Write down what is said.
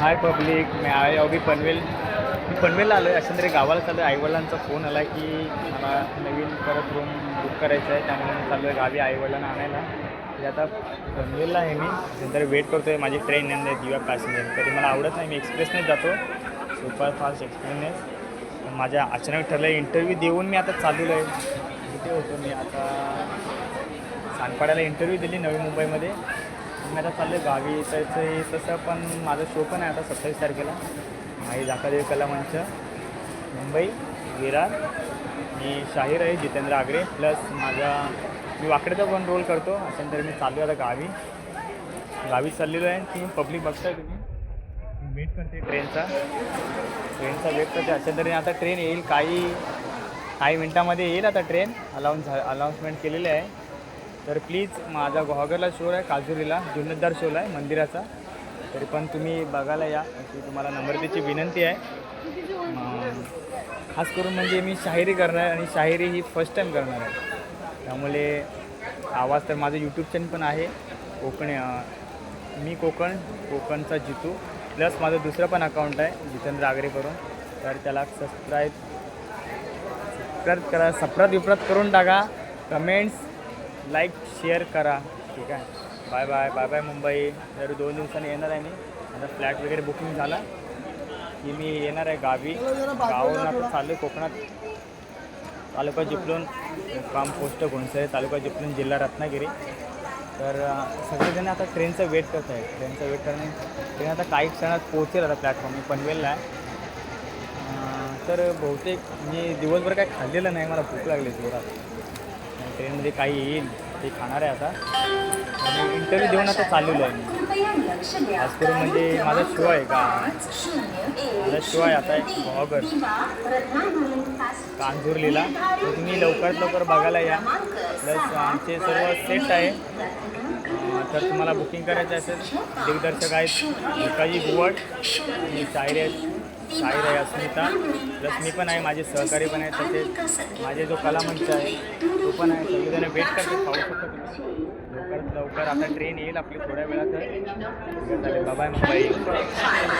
हाय public मी आहे अभी पनवेल। मी पनवेलला आलो आहे अशा तरी गावाला चालू आहे आईवडिलांचा फोन आला की मला नवीन परत रूम बुक करायचं आहे त्यामुळे मी चालू आहे गावी आईवडिलांना आणायला. म्हणजे आता पनवेलला आहे मी नंतर वेट करतो आहे माझी ट्रेन येणार दिवा पॅसेंजर तरी मला आवडत नाही मी एक्सप्रेसनेच जातो. सुपरफास्ट एक्सप्रेसने माझ्या अचानक ठरलं इंटरव्ह्यू देऊन मी आता चालू आहे. इथे होतो मी आता सानपाड्याला इंटरव्ह्यू दिली नवी मुंबईमध्ये. मी आता चाललं आहे गावी त्याचं तसं पण माझा शो पण आहे आता सत्तावीस तारखेला. आई दाखादेवी कलामंच मुंबई विरार मी शाहीर आहे जितेंद्र आगरे. प्लस माझा मी वाकड्याचा पण रोल करतो अशानंतर मी चाललो आहे आता गावी. गावी चाललेलो आहे की पब्लिक बघताय तुम्ही. वेट करते ट्रेनचा ट्रेनचा वेट करते. अशा तरी आता ट्रेन येईल. काही काही मिनटामध्ये येईल आता ट्रेन अलाउन्स अनाऊन्समेंट केलेली आहे. तर प्लीज माझा गुहागरला शो आहे काजुरीला. जुन्नतदार शोला आहे मंदिराचा. तरी पण तुम्ही बघायला या. अशी तुम्हाला नम्रतेची विनंती आहे. खास करून म्हणजे मी शाहिरी करणार आहे आणि शाहिरी ही फर्स्ट टाईम करणार आहे. त्यामुळे आवाज तर माझं यूट्यूब चॅनल पण आहे. कोकणी मी कोकण कोकणचा जितू. प्लस माझं दुसरं पण अकाउंट आहे जितेंद्र आगरे करून तर त्याला सबस्क्राईब सबस्क्राईब करा सप्रत विप्रत करून टाका. कमेंट्स लाईक शेअर करा. ठीक आहे? Bye bye bye bye Mumbai. तर दोन दिवसांनी येणार आहे मी. आता फ्लॅट वगैरे बुकिंग झाला. की मी येणार आहे गावी. गावून आता चालू कोकणात. तालुका जिपलून काम पोस्ट घोणसळे तालुका जिपलून जिल्हा रत्नागिरी. तर सगळेजण आता ट्रेनचं वेट करत आहे ट्रेनचं वेट करणे ट्रेन आता काही क्षणात पोहोचेल आता प्लॅटफॉर्म मी पनवेलला. आहे तर बहुतेक मी दिवसभर काय खाल्लेलं नाही. मला भूक लागली जोरात ट्रेनमध्ये काही येईल ते खाणार आहे आता. आणि इंटरव्ह्यू देऊन आता चाललेलो आहे मी. खास करून म्हणजे माझा शो आहे का? माझा शो आहे आता ऑगस्ट. कांजुर्लीला. तर तुम्ही लवकरात लवकर बघायला या. प्लस आमचे सर्व सेट आहे. तर तुम्हाला बुकिंग करायचं असेल दिग्दर्शक आहेत भिकाजी बुवट आणि सायरेश. आहेत आहे अस्मिता रश्मी पण आहे माझे सहकारी पण आहेत तसेच माझे जो कलामंच आहे तो पण आहे. सगळेजण वेट करते पाहू शकतो तुम्ही. लवकरात लवकर आता ट्रेन येईल आपली थोड्या वेळात. बाबाय मुंबई